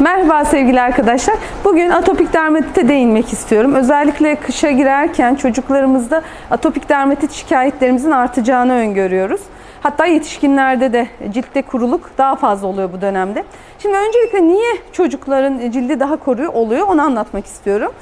Merhaba sevgili arkadaşlar. Bugün atopik dermatite değinmek istiyorum. Özellikle kışa girerken çocuklarımızda atopik dermatit şikayetlerimizin artacağını öngörüyoruz. Hatta yetişkinlerde de ciltte kuruluk daha fazla oluyor bu dönemde. Şimdi öncelikle niye çocukların cildi daha koruyor oluyor onu anlatmak istiyorum.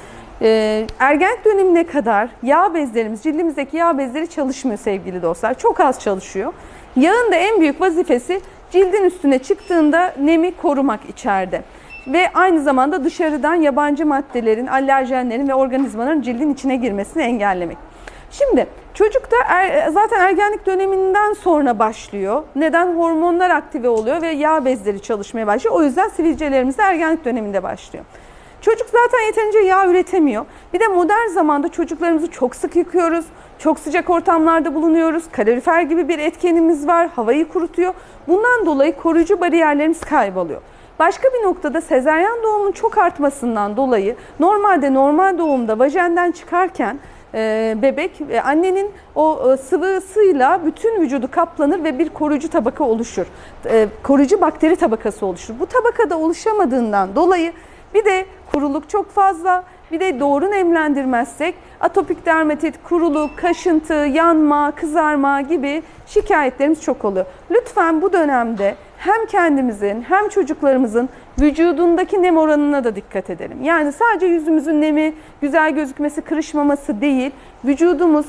Ee, ergenlik dönemine kadar yağ bezlerimiz, cildimizdeki yağ bezleri çalışmıyor sevgili dostlar. Çok az çalışıyor. Yağın da en büyük vazifesi cildin üstüne çıktığında nemi korumak içeride. Ve aynı zamanda dışarıdan yabancı maddelerin, alerjenlerin ve organizmaların cildin içine girmesini engellemek. Şimdi çocukta er- zaten ergenlik döneminden sonra başlıyor. Neden? Hormonlar aktive oluyor ve yağ bezleri çalışmaya başlıyor. O yüzden sivilcelerimiz de ergenlik döneminde başlıyor. Çocuk zaten yeterince yağ üretemiyor. Bir de modern zamanda çocuklarımızı çok sık yıkıyoruz. Çok sıcak ortamlarda bulunuyoruz. Kalorifer gibi bir etkenimiz var. Havayı kurutuyor. Bundan dolayı koruyucu bariyerlerimiz kayboluyor. Başka bir noktada sezaryen doğumun çok artmasından dolayı normalde normal doğumda vajenden çıkarken e, bebek e, annenin o e, sıvısıyla bütün vücudu kaplanır ve bir koruyucu tabaka oluşur. Koruyucu bakteri tabakası oluşur. Bu tabakada oluşamadığından dolayı bir de kuruluk çok fazla. Bir de doğru nemlendirmezsek atopik dermatit, kuruluk, kaşıntı, yanma, kızarma gibi şikayetlerimiz çok oluyor. Lütfen bu dönemde hem kendimizin hem çocuklarımızın vücudundaki nem oranına da dikkat edelim. Yani sadece yüzümüzün nemi, güzel gözükmesi, kırışmaması değil, vücudumuz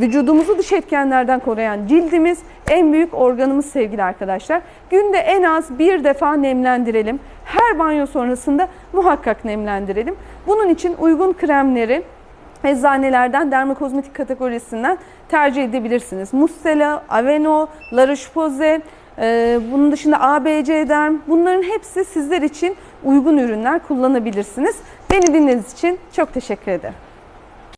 vücudumuzu dış etkenlerden koruyan cildimiz en büyük organımız sevgili arkadaşlar. Günde en az bir defa nemlendirelim. Her banyo sonrasında muhakkak nemlendirelim. Bunun için uygun kremleri eczanelerden dermokozmetik kategorisinden tercih edebilirsiniz. Mustela, Aveno, La Roche-Posay, bunun dışında ABC Derm bunların hepsi sizler için uygun ürünler kullanabilirsiniz. Beni dinlediğiniz için çok teşekkür ederim.